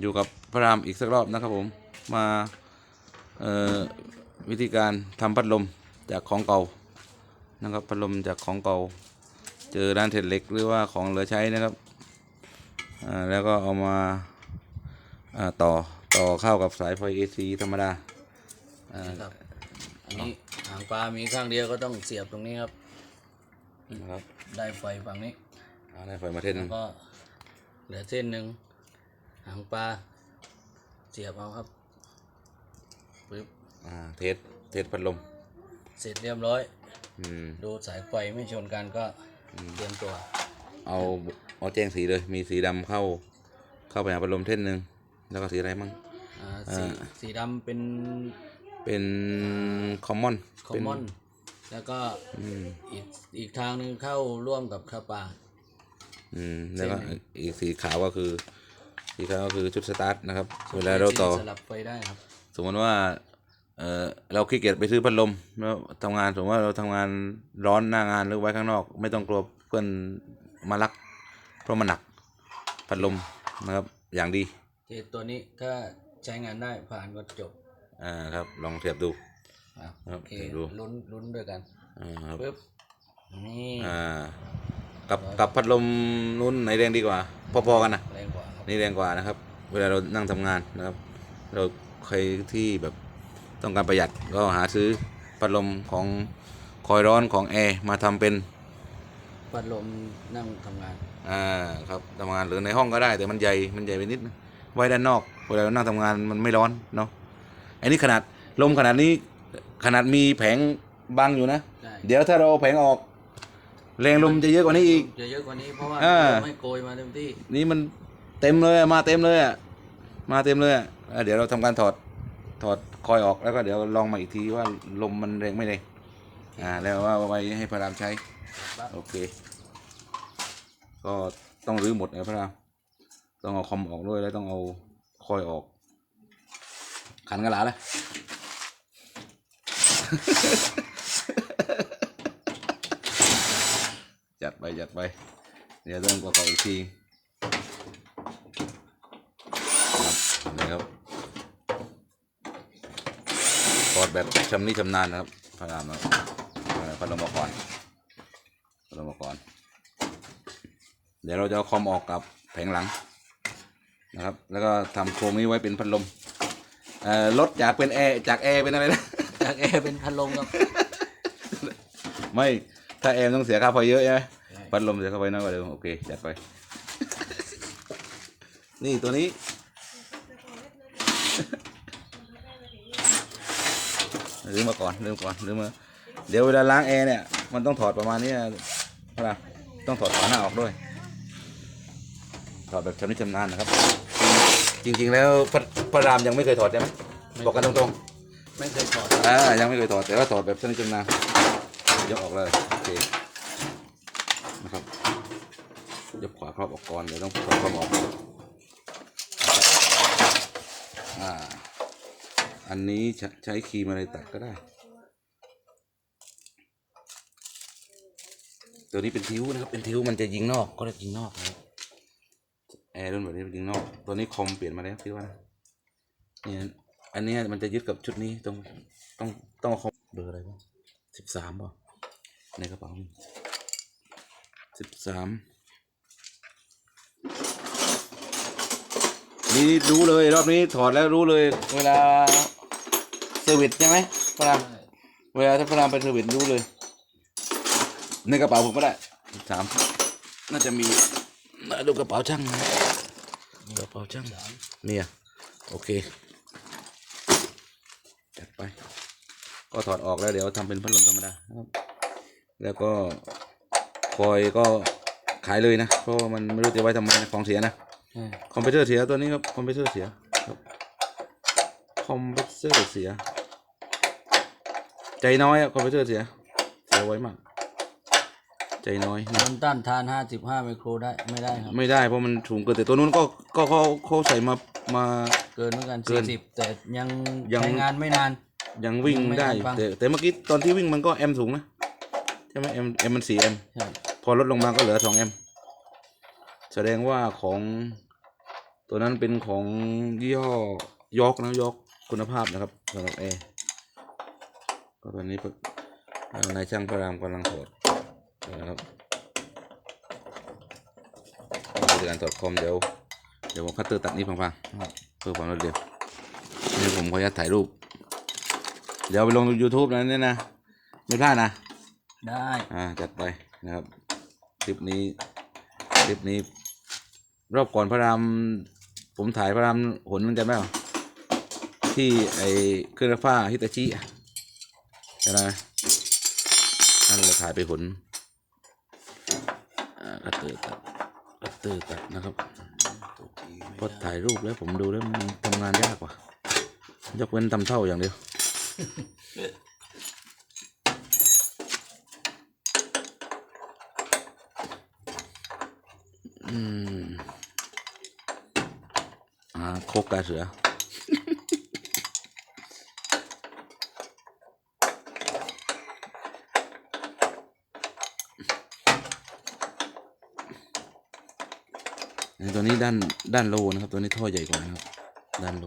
อยู่กับพระรามอีกสักรอบนะครับผมมาเอ่อวิธีการทำพัดลมจากของเก่านะครับพัดลมจากของเก่า เจอร้านเทดเหล็กหรือว่าของเหลือใช้นะครับอ่าแล้วก็เอามาอ่าต่อต่อเข้ากับสายไฟ AC ธรรมดาอ่าครับอันนี้หางปลา มีข้างเดียวก็ต้องเสียบตรงนี้ครับนะครับ ได้ไฟฝั่งนี้เอาได้ไฟมาเทศนึงก็เหลือเส้นหนึ่ง หางปลาเสียบเอาครับปึ๊บอ่าเทสเทสพัดลม เสร็จเรียบร้อย อืม ดูสายไฟไม่ชนกันก็เตรียมตัว เอาเอาแจ้งสีเลย มีสีดำเข้า เข้าไปหาพัดลมเท่นหนึ่งแล้วก็สีอะไรมั่งอ่าสีสีดำเป็นเป็นคอมมอนคอมมอนแล้วก็อีกอีกทางหนึ่งเข้าร่วมกับคาปาอืมแล้วก็เส้นหนึ่งอีกสีขาวก็คือ สีขาวก็คือชุดสตาร์ทนะครับ เวลาเราต่อ สลับไฟได้ครับ สมมติว่า เออเราขี้เกียจไปซื้อพัดลมแล้วทำงานสมมติว่าเราทำงานร้อนหน้างานหรือไว้ข้างนอก ไม่ต้องกลัวเพื่อนมาลัก เพราะมันหนักพัดลมนะครับ อย่างดีเจตัวนี้ถ้าใช้งานได้ผ่านก็จบอ่าครับ ลองเทียบดูครับครับโอเคเดี๋ยวดูลุ้นลุ้นด้วยกันอ่าครับปึ๊บนี่อ่ากับกับพัดลมนู้นไหนแรงดีกว่า พอๆกันนะแรงกว่าครับ นี่แรงกว่านะครับ เวลาเรานั่งทำงานนะครับ เราใครที่แบบต้องการประหยัดก็หาซื้อพัดลมของคอยร้อนของแอร์มาทำเป็นพัดลมนั่งทำงานอ่าครับทำงานหรือในห้องก็ได้แต่มันใหญ่มันใหญ่ไปนิดนะไว้ด้านนอกเวลาเรานั่งทำงานมันไม่ร้อนเนาะอันนี้ขนาดลมขนาดนี้ขนาดมีแผงบังอยู่นะได้เดี๋ยวถ้าเราเอาแผงออก แรงลมจะเยอะกว่านี้อีกจะเยอะกว่านี้เพราะว่าอ่าเราไม่โกยมาเต็มที่ นี่มัน เต็มเลยมาเต็มเลยอะมาเต็มเลยอะอะเดี๋ยวเราทำการถอดถอดคอยออกแล้วก็เดี๋ยวลองมาอีกทีว่าลมมันแรงไม่แรงอ่าแล้วว่าไว้ให้พระรามใช้โอเค ก็ต้องรื้อหมดนะพระรามต้องเอาคอมออกด้วยแล้วต้องเอาคอยออก ขันกระลาเลยจัดไปจัดไป เดี๋ยวเริ่มประกอบอีกทีครับนี่ครับก อดแบบชำนิชำนาญนะครับพระรามนะครับเอ่อพัดลมออกก่อนพัดลมออกก่อน เดี๋ยวเราจะเอาคอมออกกับแผงหลังนะครับ แล้วก็ทำโครงนี้ไว้เป็นพัดลมเอ่อลดจากเป็นแอร์จากแอร์เป็นอะไรนะจากแอร์เป็นพัดลมครับ ไม่ถ้าแอร์ต้องเสียค่าไฟเยอะใช่ไหมใช่พัดลมเสียค่าไฟน้อยกว่าเดิมโอเคจัดไป นี่ตัวนี้ ลืมมาก่อนลืมก่อนลืมมา เดี๋ยวเวลาล้างแอร์เนี่ย มันต้องถอดประมาณนี้นะต้องถอดฝาหน้าออกด้วย ถอดแบบชำนิชำนาญนะครับ จริง ๆ แล้วพระพระรามยังไม่เคยถอดใช่ไหมบอกกันตรงๆ ไม่เคยถอดอ่ายังไม่เคยถอดแต่ว่าถอดแบบชนิดจำนานยกออกเลยโอเคนะครับยกขวาครอบออกก่อนเดี๋ยวต้องถอดความออกอ่า อันนี้ใช้ครีมอะไรตัดก็ได้ ตัวนี้เป็นทิ้วนะครับ เป็นทิ้วมันจะยิงนอก ก็ได้ยิงนอกนะครับแอร์รุ่นแบบนี้เป็นยิงนอก ตัวนี้คอมเปลี่ยนมาแล้วคิดว่านะเนี่ยอันนี้มันจะยึดกับชุดนี้ต้องต้องต้องคอมเบอร์อะไรวะสิบสามป่ะในกระเป๋าสิบสามนี่รู้เลยรอบนี้ถอดแล้วรู้เลยเวลา เซอร์วิสใช่ไหมพระรามเวลาถ้าพระรามไปเซอร์วิสรู้เลย ในกระเป๋าผมก็ได้สามน่าจะมีน่าดูกระเป๋าช่างนะกระเป๋าช่างเนี่ยโอเคจัดไป ก็ถอดออกแล้วเดี๋ยวทำเป็นพัดลมธรรมดานะครับ แล้วก็คอยก็ขายเลยนะ เพราะว่ามันไม่รู้จะไว้ทำไมนะของเสียนะใช่คอมพิวเตอร์เสียตัวนี้ครับคอมพิวเตอร์เสียครับคอมพิวเตอร์เสีย ใจน้อยอะคอมพิวเตอร์เสียเสียไว้มาก ใจน้อยนะต้นต้านทาน 55 ไมโครได้ไม่ได้ครับ ไม่ได้เพราะมันสูงเกินแต่ตัวนู้นก็ก็เขาเขาใส่มามา เกินเหมือนกัน เกิน40 แต่ยังยัง ใช้งานไม่นาน ยังวิ่งยังไม่ได้ทันฟัง แต่แต่เมื่อกี้ตอนที่วิ่งมันก็แอมสูงนะใช่ไหมแอมแอมมันสี่แอม ใช่พอลดลงมาก็เหลือสองแอมแสดงว่าของตัวนั้นเป็นของยี่ห้อยอกนะยอกคุณภาพนะครับสำหรับแอร์ ก็ตอนนี้เอ่อนายช่างพระรามกำลังถอดนะครับวิธีการถอดคอมเดี๋ยวเดี๋ยวผมคัตเตอร์ตัดนี้พังๆเพื่อความรวดเร็วนี่ผมขออนุญาตถ่ายรูป เดี๋ยวเอาไปลง YouTube นะเนี่ยนะ ไม่พลาดนะ ได้อ่าจัดไปนะครับคลิปนี้คลิปนี้ รอบก่อนพระราม ผมถ่ายพระรามหนมันจะไหมวะที่ไอ้เครื่องซักผ้าฮิตาชิอะ ใช่ไหมนั่นเราถ่ายไปหนอ่ากัตเตอร์ตัดกัตเตอร์ตัดนะครับพอถ่ายรูปแล้วผมดูแล้วมันทำงานยากว่ะยกเว้นทำเท่าอย่างเดียวอืมอ่าโคกกาเสือ นตัวนี้ด้านด้านโลนะครับ ตัวนี้ท่อใหญ่กว่านะครับ ด้านโล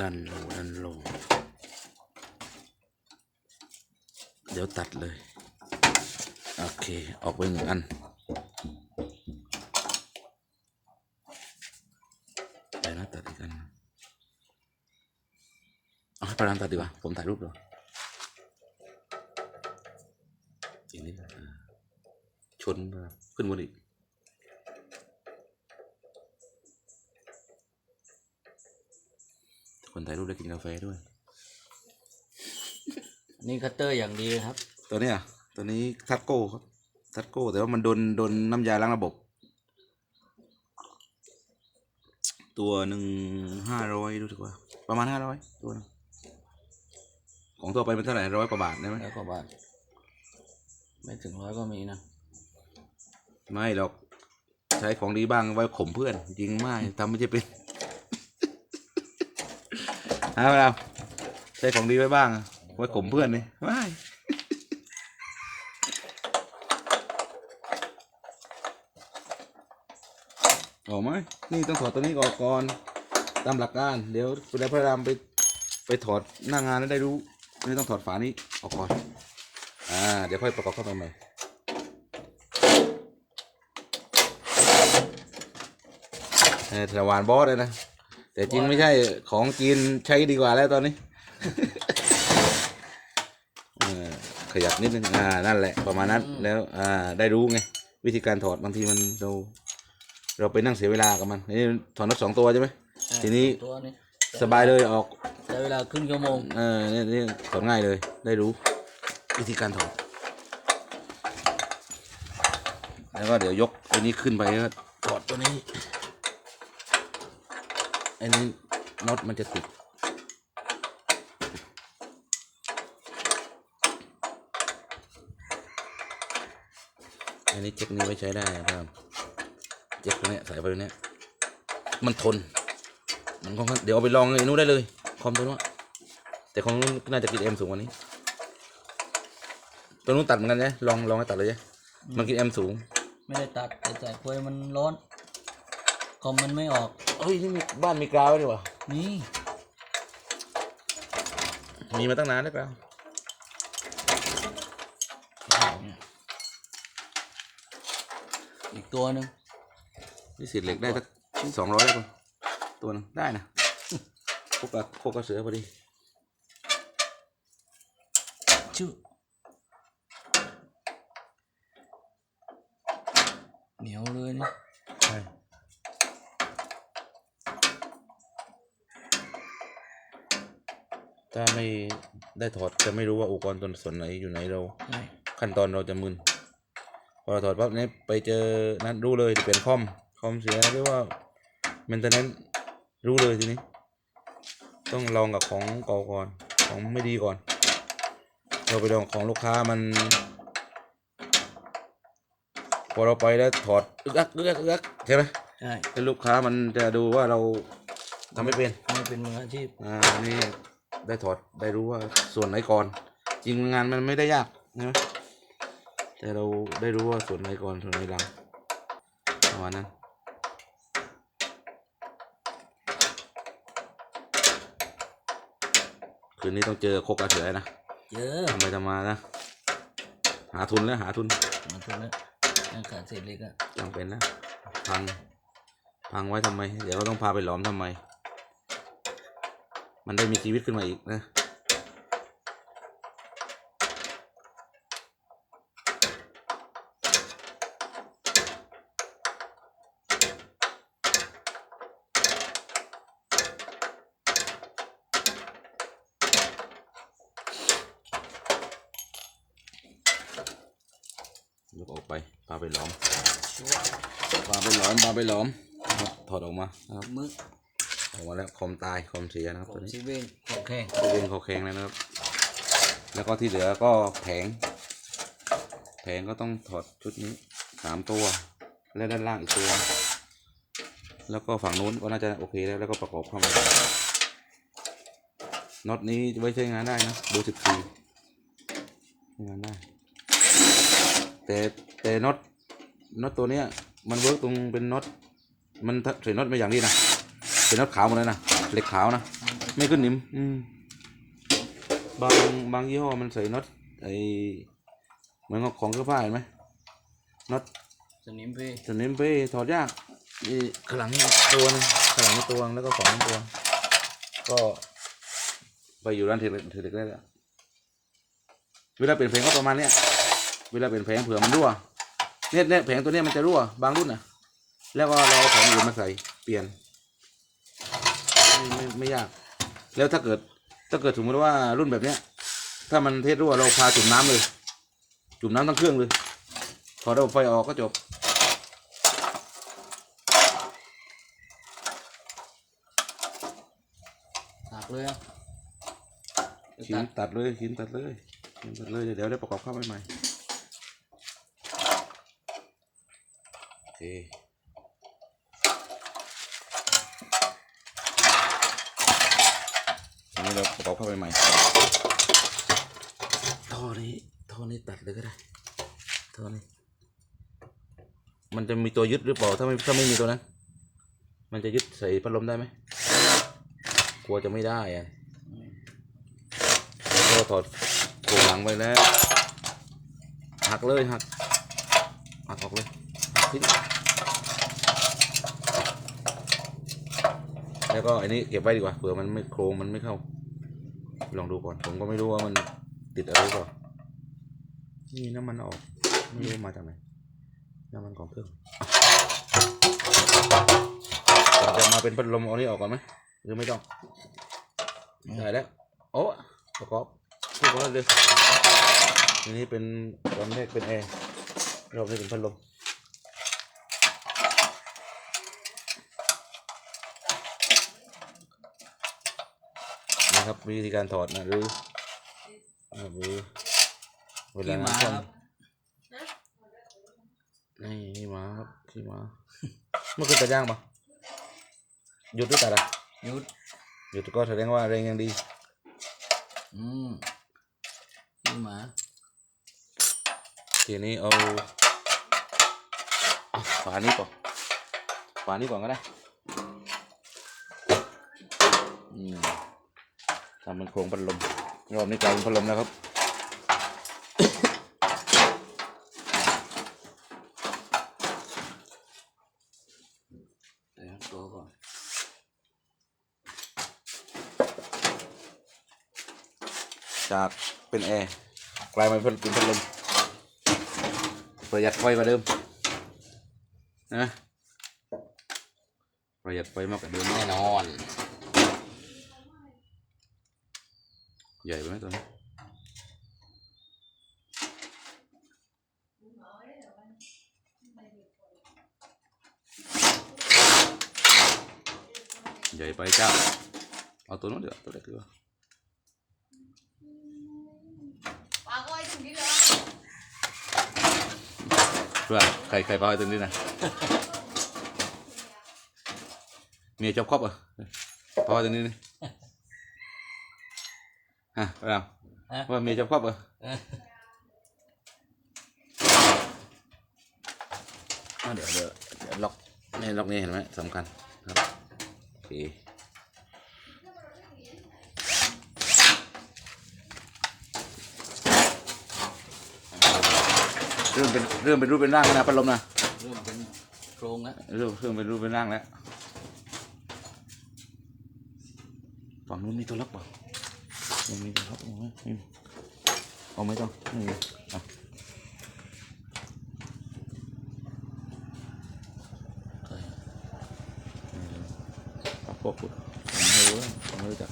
ด้านโลด้านโล เดี๋ยวตัดเลย โอเค ออกไปหนึ่งอันไปนะตัดอีกอันเอาให้ประธานตัดดีกว่า ผมถ่ายรูปเหร ชนมาขึ้นบนอีกคนถ่ายรูปได้กินกาแฟด้วย นี่คัตเตอร์อย่างดีครับ ตัวเนี้ยตัวนี้ทัดโก้ครับทัดโก้ แต่ว่ามันโดนโดนน้ำยาล้างระบบ ตัวหนึ่งห้าร้อยรู้สึกว่า ประมาณห้าร้อยตัวหนึงของตัวไปเป็นเท่าไหร่ร้อยกว่าบาทได้ไหมแล้วก็บาท ไม่ถึงร้อยก็มีนะ ไม่หรอก ใช้ของดีบ้างไว้ข่มเพื่อน จริงไม่ทำไม่ใช่เป็นฮะเราใช้ของดีไว้บ้าง ไว้ข่มเพื่อนนี่ไม่ออกไหมนี่ต้องถอดตัวนี้ออกก่อนตามหลักการเดี๋ยวคุณนาพระรามไปไปถอดหน้างานแล้วได้รู้นี่ต้องถอดฝานี้ออกก่อน อ่า เดี๋ยวค่อยประกอบเข้าไปใหม่ เออถวานบอสเลยนะ แต่จริงไม่ใช่ของจีนใช้ดีกว่าแล้วตอนนี้เออขยับนิดนึง อ่า นั่นแหละ ประมาณนั้น แล้ว อ่า ได้รู้ไง วิธีการถอดบางทีมันเรา เราไปนั่งเสียเวลากับมัน นี่ถอดน็อตสองตัวใช่ไหม ทีนี้ตัวนี้สบายเลยออกใช้เวลาครึ่งชั่วโมง เออนี่นี่ถอดง่ายเลย ได้รู้ วิธีการถอด แล้วก็เดี๋ยวยกไอ้นี้ขึ้นไปแล้วก็ถอดตัวนี้ไอ้นี้น็อตมันจะติด อันนี้เจ็คนี้ไว้ใช้ได้ครับเจ็คตัวนี้สายไฟตัวนี้มันทน มันค่อนข้างเดี๋ยวเอาไปลองไอ้นู้นได้เลย คอมตัวนู้นแต่ของนู้นน่าจะกินเอ็มสูงกว่านี้ ตัวนู้นตัดเหมือนกันใช่ลองลองให้ตัดเลยใช่มันกินเอ็มสูง ไม่ได้ตัดแต่สายไฟมันร้อน คอมมันไม่ออก เฮ้ยนี่มีบ้านมีกราวด้วยดีกว่านี่มีมาตั้งนานแล้วกราวอีกตัวหนึ่งนี่เศษเหล็กได้สักสองร้อยแล้วคนตัวหนึงได้นะโคกกับโคกกับเสือพอดีชื่อเหนียวเลยนี่ใถ้าไม่ได้ถอดจะไม่รู้ว่าอุปกรณ์ตัวส่วนไหนอยู่ไหนเราใช่ขั้นตอนเราจะมึนพอเราถอดปั๊บเนี้ยไปเจอนั้นรู้เลยจะเป็นคอมคอมเสียหรือว่าเมนเทนแนนรู้เลยทีนี้ ต้องลองกับของเก่าก่อนของไม่ดีก่อน เราไปลองของลูกค้ามัน พอเราไปแล้วถอดอึกอักอึกอักอึกอักใช่ไหมใช่แล้วลูกค้ามันจะดูว่าเราทำไม่เป็น ไม่เป็นมืออาชีพอ่านี่ ได้ถอดได้รู้ว่าส่วนไหนก่อน จริงงานมันไม่ได้ยากใช่ไหมแต่เราได้รู้ว่าส่วนไหนก่อนส่วนไหนหลังประมาณนั้นคืนนี้ต้องเจอโคกอาเถือนะเจอทำไปทำมานะหาทุนแล้วหาทุนมาทุนแล้วนั่นขาดเศษเล็กอะจำเป็นนะพังพังไว้ทำไม เดี๋ยวก็ต้องพาไปหลอมทำไม มันได้มีชีวิตขึ้นมาอีกนะยกออกไปพาไปหลอมปลาไปหลอมปลาไปหลอมถอดออกมานะครับมึก ออกมาแล้วคอมตายคอมเสียนะครับขอตัวงนี้ซีเว่นของแข้งตัวเองเขาแข็งแล้วนะครับ แล้วก็ที่เหลือก็แผง แผงก็ต้องถอดชุดนี้สามตัว และด้านล่างอีกตัว แล้วก็ฝั่งนู้นก็น่าจะโอเคแล้วแล้วก็ประกอบเข้ามาน็อตนี้ไว้ใช้งานได้นะดูสิบสี่ใช้งานได้ แต่แต่น็อตน็อตตัวเนี้ยมันเวิร์กตรงเป็นน็อตมันใส่น็อตมาอย่างนี้นะ เป็นน็อตขาวหมดเลยนะเหล็กขาวนะไม่ขึ้นนิ่มอืมบางบางยี่ห้อมันใส่น็อตไอเหมือนกับของเสื้อผ้าเห็นไหมน็อตสนิมพี่สนิมไปถอดยากนี่ข้างหลังนี่ตัวหนึงข้างหลังนี่ตัวนึงแล้วก็ของนี่ตัวก็ไปอยู่ร้านเทเล็กเทเล็กได้แล้วเวลาเปลี่ยนเพลงก็ประมาณเนี้ยเวลาเปลี่ยนเพลงเผื่อมันรั่วเนี่ยเนี่ยแผงตัวเนี้ยมันจะรั่วบางรุ่นนะแล้วก็เราเอาของอื่นมาใส่เปลี่ยน ไม่ไม่ไม่ยาก แล้วถ้าเกิด ถ้าเกิดสมมติว่ารุ่นแบบเนี้ย ถ้ามันเทศรั่วเราพาจุ่มน้ำเลย จุ่มน้ำทั้งเครื่องเลย พอเราไฟออกก็จบหักเลยอะชิ้นตัดเลยชิ้นตัดเลยชิ้นตัดเลย เดี๋ยวได้ประกอบเข้าไปใหม่โอเค นี้เราประกอบเข้าไปใหม่ท่อนี้ท่อนี้ตัดเลยก็ได้ท่อนี้มันจะมีตัวยึดหรือเปล่าถ้าไม่ถ้าไม่มีตัวนั้น มันจะยึดใส่พัดลมได้ไหมกลัวจะไม่ได้อะก็ถอดโครงหลังไปแล้วหักเลยหักหักออกเลยหักทิ้งแล้วก็อันนี้เก็บไว้ดีกว่าเผื่อมันไม่โครงมันไม่เข้า ลองดูก่อน ผมก็ไม่รู้ว่ามันติดอะไรหรือเปล่านี่น้ำมันออก ไม่รู้มาจากไหน น้ำมันของเครื่องจะมาเป็นพัดลมเอานี้ออกก่อนไหมหรือไม่ต้อง ได้แล้ว โอ้ประกอบทุกคนเลยอันนี้เป็นตอนแรกเป็นแอร์รอบนี้เป็นพัดลม นะครับ วิธีการถอดนะหรืออ่าหรือเวลากี่หมาน้ำท่วมครับนี่นี่หมาครับขี้หมาเมื่อคืนตัดย่างปะหยุดหรือตัดอะหยุดหยุดก็แสดงว่าแรงยังดี อืมกี่หมาทีนี้เอาเอาฝานี้ก่อนฝานี้ก่อนก็ได้ อืม ทำเป็นโครงพัดลมรอบนี้กลายเป็นพัดลมแล้วครับเดี๋ยวตัวก่อนจากเป็นแอร์กลายมาเป็นเป็นพัดลมประหยัดไฟกว่าเดิมนะประหยัดไฟมากกว่าเดิมแน่นอน ใหญ่ไปไหมตัวนี้ใหญ่ไปเจ้าเอาตัวนู้นเดี๋ ฮะเราฮะ ว่าเมียจอบครอบเหรอะเอออะเดี๋ยวเดี๋ยวเดี๋ยวล็อกนี่ล็อกนี่เห็นไหมสำคัญครับโอเคเริ่มเป็นเริ่มเป็นรูปเป็นร่างแล้วนะพัดลมนะ เริ่มเป็นโครงแล้วเริ่มเริ่มเป็นรูปเป็นร่างแล้ว ฝั่งนู้นมีตัวล็อกเปล่า ยังมีตัวล็อกอยู่ไหมไม่มีเอาไม่ต้องไม่อะพวกคุณไม่รู้ผมไม่รู้จัก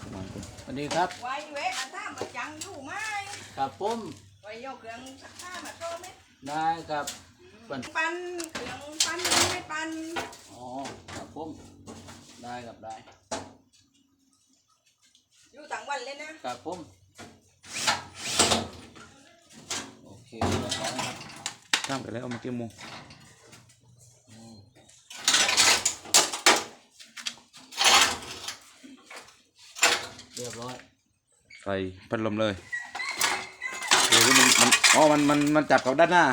ประมาณคุณสวัสดีครับไว้เวทอันท่ามาจังอยู่ไหมกับผมไว้ยกเครื่องสักท่ามาโตไหมได้กับปันปันเครื่องปันไม่ปันอ๋อกับผมได้กับได้ อยู่ต่างวันเลยนะกับผมโอเคเรียบร้อยครับข้ามไปแล้วเอามาเกี่ยวโมงอืมเรียบร้อยใส่พัดลมเลยเดี๋ยวมันมันอ๋อมันมันมันจับกับด้านหน้า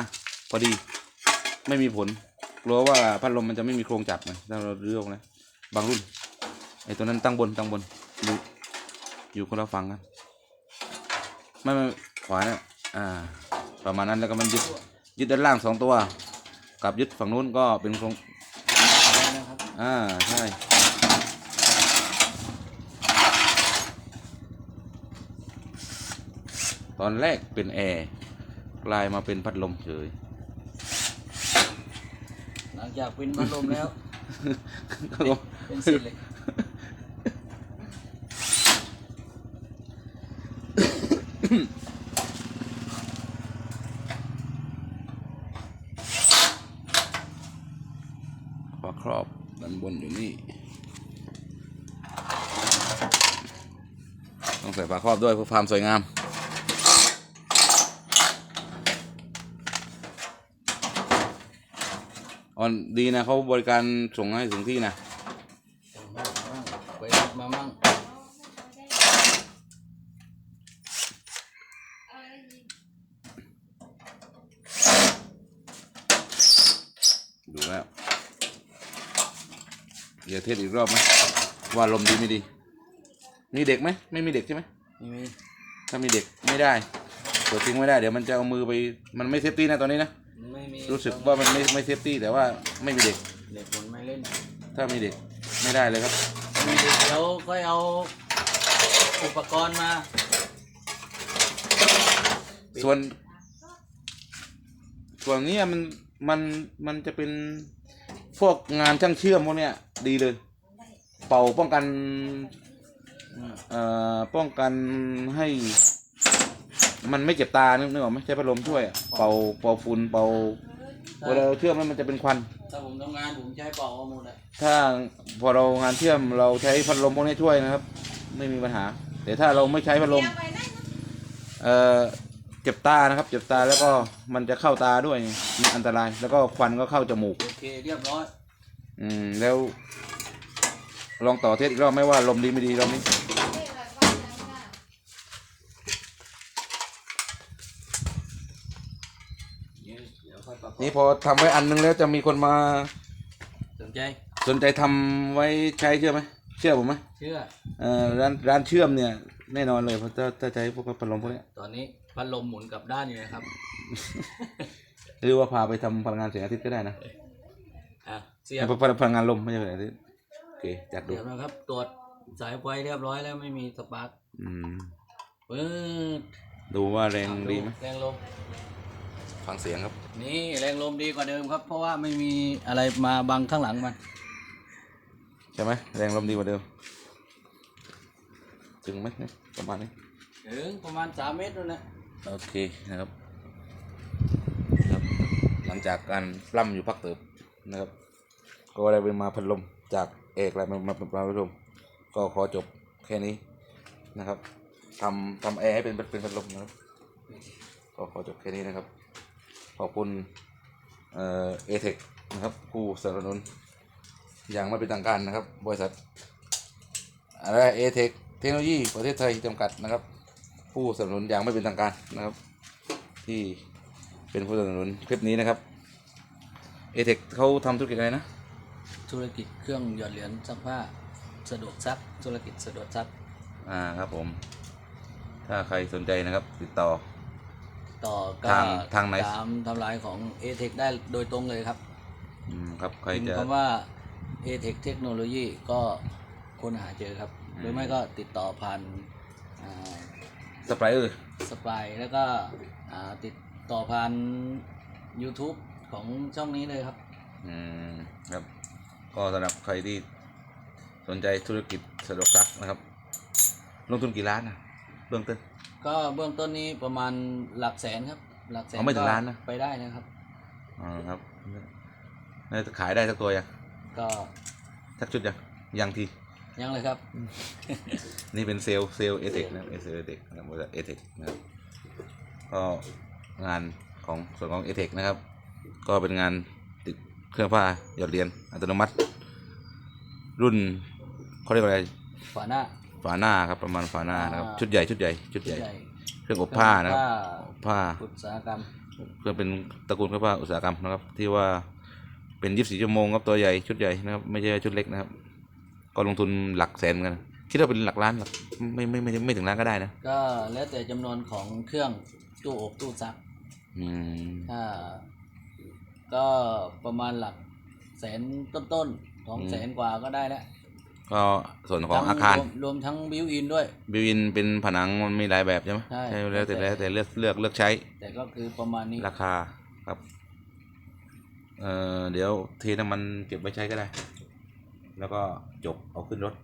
พอดี ไม่มีผลกลัวว่าพัดลมมันจะไม่มีโครงจับไงถ้าเราเลือกนะบางรุ่นไอ้ตัวนั้นตั้งบนตั้งบน อยู่อยู่คนละฝั่งกันไม่ไม่ขวาเนี่ยอ่า ประมาณนั้นแล้วก็มันยึดยึดด้านล่างสองตัว กับยึดฝั่งนู้นก็เป็นโครงได้นะครับอ่าใช่ตอนแรกเป็นแอร์กลายมาเป็นพัดลมเฉย หลังจากเป็นพัดลมแล้วก็เป็นสิเลย ฝาครอบด้านบนอยู่นี่ ต้อง ใส่ฝาครอบด้วยเพื่อความสวยงามอ๋อดีนะเขาบริการส่งให้ถึงที่นะไปรับมามั่งดูแล้วเดี๋ยวเทสอีกรอบไหมว่าลมดีไม่ดี มีเด็กไหมไม่มีเด็กใช่ไหมนี่มีถ้ามีเด็กไม่ได้เปิดทิ้งไม่ได้เดี๋ยวมันจะเอามือไปมันไม่เซฟตี้นะตอนนี้นะไม่มีรู้สึกว่ามันไม่ไม่เซฟตี้แต่ว่าไม่มีเด็ก เด็กคนไม่เล่นถ้ามีเด็กไม่ได้เลยครับมีเด็กเดี๋ยวค่อยเอาอุปกรณ์มา ส่วน ส่วนเนี้ยมันมันมันจะเป็นพวกงานช่างเชื่อมพวกเนี้ยดีเลย เป่าป้องกันอืมเอ่อ ป้องกันให้ มันไม่เจ็บตานึกนึกออกไหมใช้พัดลมช่วยอะเป่าเป่าฝุ่นเป่าเวลาเราเชื่อมแล้วมันจะเป็นควัน ถ้าผมทำงานผมใช้เป่าเอาหมดอะถ้าพอเรางานเชื่อมเราใช้พัดลมพวกนี้ช่วยนะครับ ไม่มีปัญหา แต่ถ้าเราไม่ใช้พัดลมเดี๋ยวไปนะเอ่อเจ็บตานะครับ เจ็บตาแล้วก็มันจะเข้าตาด้วยมันอันตราย แล้วก็ควันก็เข้าจมูก โอเคเรียบร้อย อืมแล้ว ลองต่อเทสอีกรอบไหม่ว่าลมดีไม่ดีรอบนี้เดี๋ยวเดี๋ยวค่อยประกอบนี่พอทำไว้อันนึงแล้วจะมีคนมา สนใจ สนใจทำไว้ใช้เชื่อไหมเชื่อผมไหมเชื่อเอ่อร้านร้านเชื่อมเนี่ยแน่นอนเลยเพราะถ้าถ้าใช้พวกพัดลมพวกเนี้ยตอนนี้พัดลมหมุนกลับด้านอยู่นะครับ หรือว่าพาไปทำพลังงานแสงอาทิตย์ก็ได้นะอะเสียบพลังพลังงานลมไม่ใช่แสงอาทิตย์โอ เคจัดดูเรียบร้อยครับ ตรวจสายไฟเรียบร้อยแล้วไม่มีสปาร์กอืมปึ๊ดดูว่าแรงดีไหมแรงลม ฟังเสียงครับ นี่แรงลมดีกว่าเดิมครับ เพราะว่าไม่มีอะไรมาบังข้างหลังมัน ใช่ไหมแรงลมดีกว่าเดิม ถึงไหมเนี่ยประมาณนี้ถึงประมาณสามเมตรนู่นแหละโอเคนะครับครับ หลังจากการปล้ำอยู่พักเติบนะครับ ก็ได้เป็นมาพัดลมจาก เอกอะไรมามาเป็นพัดลมก็ขอจบแค่นี้นะครับทำทำแอร์ให้เป็นเป็นพัดลมนะครับก็ขอจบแค่นี้นะครับ ขอบคุณเอ่อเอเทคนะครับผู้สนับสนุนอย่างไม่เป็นทางการนะครับ บริษัทอะไรเอเทคเทคโนโลยีประเทศไทยจำกัดนะครับ ผู้สนับสนุนอย่างไม่เป็นทางการนะครับ ที่เป็นผู้สนับสนุนคลิปนี้นะครับเอเทคเขาทำธุรกิจอะไรนะ ธุรกิจเครื่องหยอดเหรียญซักผ้าสะดวกซัก ธุรกิจสะดวกซัก อ่าครับผม ถ้าใครสนใจนะครับ ติดต่อ ต่อก็ทางทางไหน ตามทำลายของ a t e c ได้โดยตรงเลยครับอืมครับใครพิมจะ พ์คำว่า a t e c เทคโนโลยีก็ค้นหาเจอครับ หรือไม่ก็ติดต่อผ่านอ่า สไปเออร์ สปายแล้วก็อ่าติดต่อผ่าน YouTube ของช่องนี้เลยครับ อืมครับ ก็สำหรับใครที่สนใจธุรกิจสะดวกซักนะครับ ลงทุนกี่ล้านนะเบื้องต้น ก็เบื้องต้นนี้ประมาณหลักแสนครับ หลักแสนเอาไม่ถึงล้านนะก็ไปได้นะครับ อ๋อครับน่าจะขายได้สักตัวยังก็สักชุดยังยังที ยังเลยครับ นี่เป็นเซลล์เซลล์เอเทคนะครับเซลล์เอเทคนะครับบริษัทเอเทคนะครับ ก็งานของส่วนของเอเทคนะครับ ก็เป็นงานติดเครื่องผ้าหยอดเหรียญอัตโนมัติ รุ่นเขาเรียกว่าอะไรฝาหน้า ฝาหน้าครับประมาณฝาหน้านะครับ อ่า ชุดใหญ่ชุดใหญ่ชุดชุใหดญ่ใหญ่ เครื่องอบผ้านะครับผ้าอบผ้า อุตสาหกรรมเครื่องเป็นตระกูลเครื่องผ้าอุตสาหกรรมนะครับ ที่ว่าเป็นยี่สิบสี่ชั่วโมงครับตัวใหญ่ชุดใหญ่นะครับ ไม่ใช่ชุดเล็กนะครับ ก็ลงทุนหลักแสนเหมือนกันคิดว่าเป็นหลักล้านหลักไม่ไม่ไม่ไม่ไม่ถึงล้านก็ได้นะก็แล้วแต่จำนวนของเครื่องตู้อบตู้ซักอืมถ้าก็ประมาณหลักแสนต้นๆ สองแสนกว่าก็ได้แล้วก็ส่วนของทั้อาคารวมรวมทั้งบิวอินด้วย บิวอินเป็นผนังมันมีหลายแบบใช่ไหมใช่แล้วแต่แล้แล้ววแต่แต่เลือกเลือกเลือกใช้ แต่ก็คือประมาณนี้ราคาครับเอ่อเดี๋ยวเทน้ำมันเก็บไว้ใช้ก็ได้ แล้วก็จบเอาขึ้นรถ